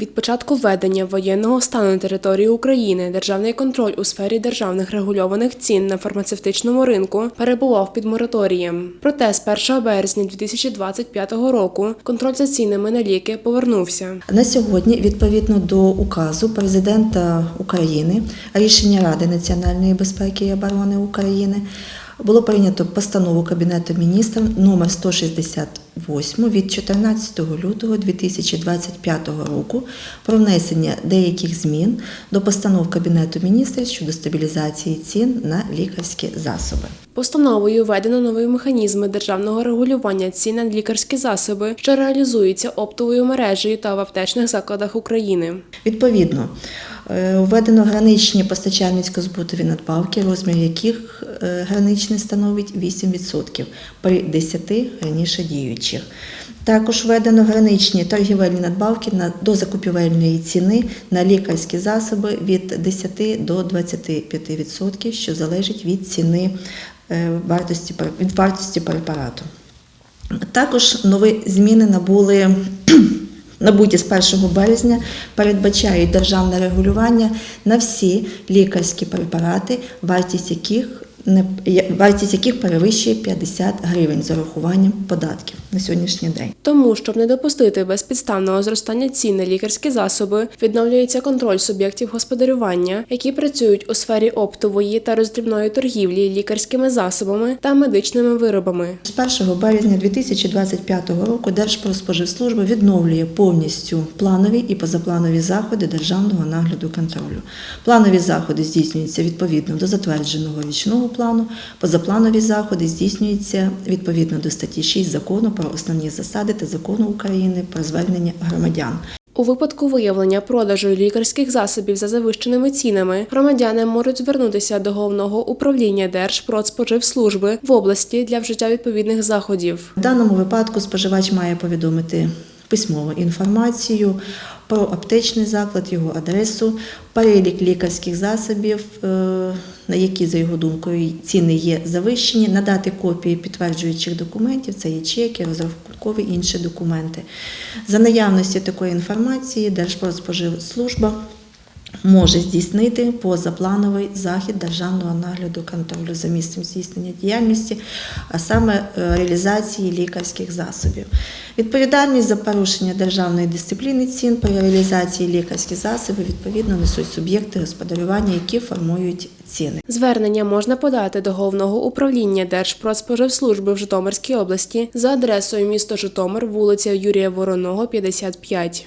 Від початку введення воєнного стану на території України державний контроль у сфері державних регульованих цін на фармацевтичному ринку перебував під мораторієм. Проте з 1 березня 2025 року контроль за цінами на ліки повернувся. На сьогодні, відповідно до указу президента України, рішення Ради національної безпеки і оборони України, було прийнято постанову Кабінету міністрів номер 168 від 14 лютого 2025 року про внесення деяких змін до постанов Кабінету міністрів щодо стабілізації цін на лікарські засоби. Постановою введено нові механізми державного регулювання цін на лікарські засоби, що реалізуються оптовою мережею та в аптечних закладах України. Відповідно, введено граничні постачальницько-збутові надбавки, розмір яких е, граничний становить 8% при 10 раніше діючих. Також введено граничні торгівельні надбавки на до закупівельної ціни на лікарські засоби від 10 до 25%, що залежить від ціни е, вартості від вартості препарату. Також нові зміни набули набуті з 1 березня, передбачають державне регулювання на всі лікарські препарати, вартість яких вартість яких перевищує 50 гривень з урахуванням податків на сьогоднішній день. Тому, щоб не допустити безпідставного зростання цін на лікарські засоби, відновлюється контроль суб'єктів господарювання, які працюють у сфері оптової та роздрібної торгівлі лікарськими засобами та медичними виробами. З 1 березня 2025 року Держпродспоживслужба відновлює повністю планові і позапланові заходи державного нагляду контролю. Планові заходи здійснюються відповідно до затвердженого річного плану, позапланові заходи здійснюються відповідно до статті 6 закону про основні засади та закону України про звернення громадян. У випадку виявлення продажу лікарських засобів за завищеними цінами громадяни можуть звернутися до головного управління Держпродспоживслужби в області для вжиття відповідних заходів. В даному випадку споживач має повідомити письмову інформацію про аптечний заклад, його адресу, перелік лікарських засобів, е, на які, за його думкою, ціни є завищені, надати копії підтверджуючих документів, це є чеки, розрахункові інші документи. За наявності такої інформації Держпродспоживслужба може здійснити позаплановий захід державного нагляду контролю за місцем здійснення діяльності, а саме е, реалізації лікарських засобів. Відповідальність за порушення державної дисципліни цін при реалізації лікарських засобів відповідно несуть суб'єкти господарювання, які формують ціни. Звернення можна подати до головного управління Держпродспоживслужби в Житомирській області за адресою місто Житомир, вулиця Юрія Вороного, 55.